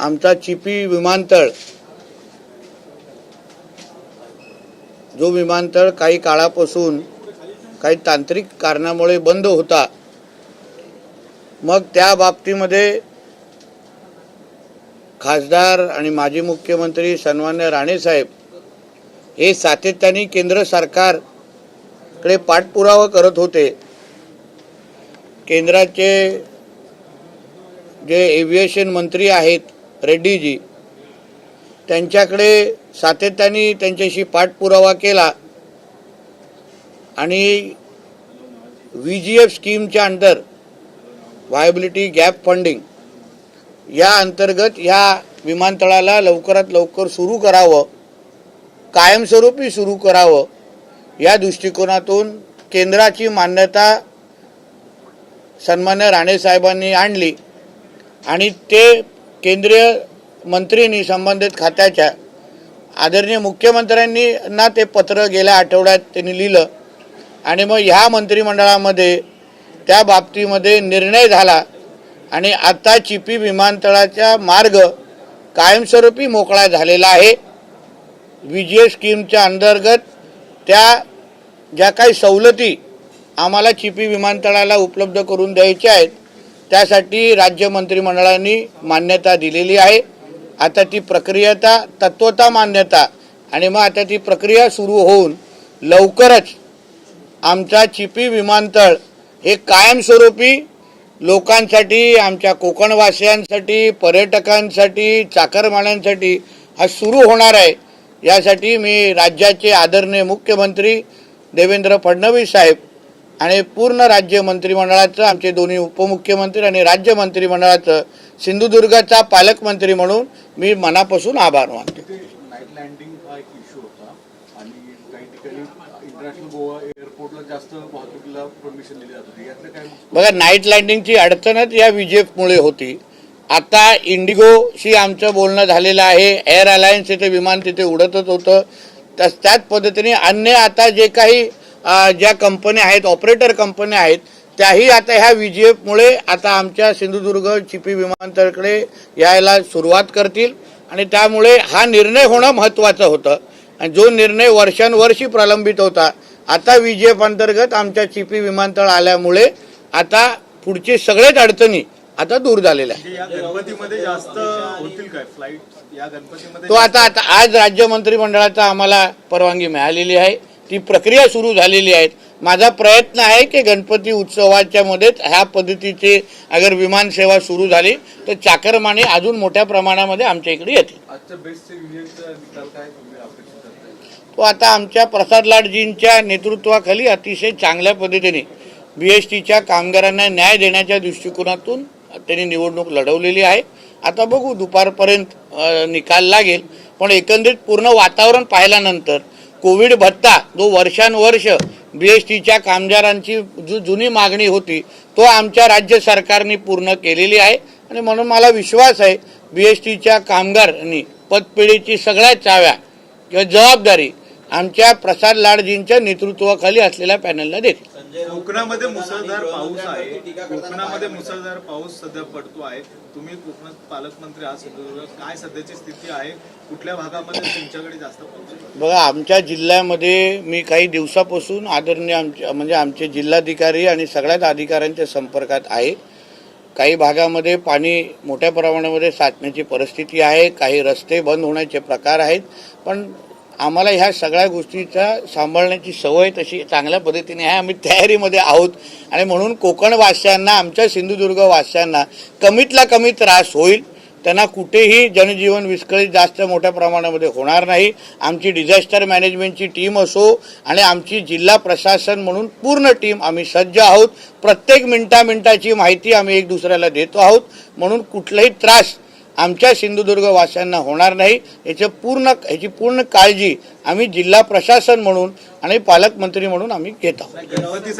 आमचा चिपी विमानतळ जो विमानतळ काही काळापासून काही तांत्रिक कारणामुळे बंद होता मग त्या बाबतीमध्ये खासदार आणि माजी मुख्यमंत्री सन्मान्य राणेसाहेब हे सातत्याने केंद्र सरकारकडे पाठपुरावा करत होते. केंद्राचे जे एव्हिएशन मंत्री आहेत रेड्डीजी त्यांच्याकडे सातत्याने त्यांच्याशी पाठपुरावा केला आणि व्ही जी एफ स्कीमच्या अंडर व्हायबिलिटी गॅप फंडिंग या अंतर्गत ह्या विमानतळाला लवकरात लवकर सुरू करावं कायमस्वरूपी सुरू करावं या दृष्टिकोनातून केंद्राची मान्यता सन्मान्य राणेसाहेबांनी आणली आणि ते केंद्रीय मंत्रींनी संबंधित खात्याच्या आदरणीय मुख्यमंत्र्यांनी ना ते पत्र गेल्या आठवड्यात त्यांनी लिहिलं. आणि मग ह्या मंत्रिमंडळामध्ये त्या बाबतीमध्ये निर्णय झाला. आणि आता चिपी विमानतळाचा मार्ग कायमस्वरूपी मोकळा झालेला आहे. विजय स्कीमच्या अंतर्गत त्या ज्या काही सवलती आम्हाला चिपी विमानतळाला उपलब्ध करून द्यायच्या आहेत त्यासाठी राज्य मंत्रिमंडळाने मान्यता दिलेली आहे. आता ती प्रक्रियाता तत्वता मान्यता आणि मग आता ती प्रक्रिया सुरू होऊन लवकरच आमचा चिपी विमानतळ हे कायमस्वरूपी लोकांसाठी आमच्या कोकणवासियांसाठी पर्यटकांसाठी चाकरमान्यांसाठी हा सुरू होणार आहे. यासाठी मी राज्याचे आदरणीय मुख्यमंत्री देवेंद्र फडणवीस साहेब आणि पूर्ण राज्य मंत्रिमंडळाचं आमचे दोन्ही उपमुख्यमंत्री आणि राज्य मंत्रिमंडळाचं सिंधुदुर्गाचा पालकमंत्री म्हणून मी मनापासून आभार मानतो. बघा नाईट लँडिंगची अडचणच या विजेमुळे होती. आता इंडिगोशी आमचं बोलणं झालेलं आहे. एअर अलायन्स तिथे विमान तिथे उडतच होतं. त्याच पद्धतीने अन्य आता जे काही ज्या कंपन्या आहेत ऑपरेटर कंपन्या आहेत त्याही आता ह्या विजेमुळे आता आमच्या सिंधुदुर्ग चिपी विमानतळकडे यायला सुरुवात करतील. आणि त्यामुळे हा निर्णय होणं महत्त्वाचं होतं. आणि जो निर्णय वर्षानुवर्षी प्रलंबित होता आता विजेप अंतर्गत आमच्या चिपी विमानतळ आल्यामुळे आता पुढचे सगळेच अडचणी आता दूर झालेल्या तो आता आता आज राज्य मंत्रिमंडळाचा आम्हाला परवानगी मिळालेली आहे. ती प्रक्रिया सुरू झालेली आहे माझा प्रयत्न आहे की गणपती उत्सवाच्या मध्येच ह्या पद्धतीचे अगर विमान सेवा सुरू झाली तर चाकरमाने अजून मोठ्या प्रमाणामध्ये आमच्या इकडे येतील. तो आता आमच्या प्रसाद लाडजींच्या नेतृत्वाखाली अतिशय चांगल्या पद्धतीने बी एस टीच्या कामगारांना न्याय देण्याच्या दृष्टिकोनातून त्यांनी निवडणूक लढवलेली आहे. आता बघू दुपारपर्यंत निकाल लागेल. पण एकंदरीत पूर्ण वातावरण पाहिल्यानंतर कोविड भत्ता जो वर्षानुवर्ष बी एस टीच्या कामगारांची जो जुनी मागणी होती तो आमच्या राज्य सरकारने पूर्ण केलेली आहे. आणि म्हणून मला विश्वास आहे बी एस टीच्या कामगारांनी पतपिढीची सगळ्या चाव्या किंवा जबाबदारी आमच्या प्रसाद लाडजींच्या नेतृत्वाखाली असलेल्या पॅनलला देतील कोकणामध्ये मुसळधार पाऊस आहे. कोकणामध्ये मुसळधार पाऊस सध्या पडतो आहे. तुम्ही कोकणात पालकमंत्री आहात काय सध्याची स्थिती आहे? कुठल्या भागामध्ये तुमच्याकडे जास्त पाऊस बघा आमच्या जिल्ह्यामध्ये मी काही दिवसापासून आदरणीय आमच्या म्हणजे आमचे जिल्हाधिकारी आणि सगळ्याच अधिकाऱ्यांच्या संपर्कात आहे. काही भागामध्ये पाणी मोठ्या प्रमाणामध्ये साचण्याची परिस्थिती आहे. काही रस्ते बंद होण्याचे प्रकार आहेत. पण आम्हाला ह्या सगळ्या गोष्टीचा सांभाळण्याची सवय तशी चांगल्या पद्धतीने आहे. आम्ही तयारीमध्ये आहोत. आणि म्हणून कोकणवासियांना आमच्या सिंधुदुर्ग वासियांना कमीतला कमी त्रास होईल. त्यांना कुठेही जनजीवन विस्कळीत जास्त मोठ्या प्रमाणामध्ये होणार नाही. आमची डिझास्टर मॅनेजमेंटची टीम असो आणि आमची जिल्हा प्रशासन म्हणून पूर्ण टीम आम्ही सज्ज आहोत. प्रत्येक मिनटा मिनटाची माहिती आम्ही एक दुसऱ्याला देतो आहोत. म्हणून कुठलाही त्रास आमच्या सिंधुदुर्ग वासियांना होणार नाही. याचं पूर्ण ह्याची पूर्ण काळजी आम्ही जिल्हा प्रशासन म्हणून आणि पालकमंत्री म्हणून आम्ही घेत आहोत.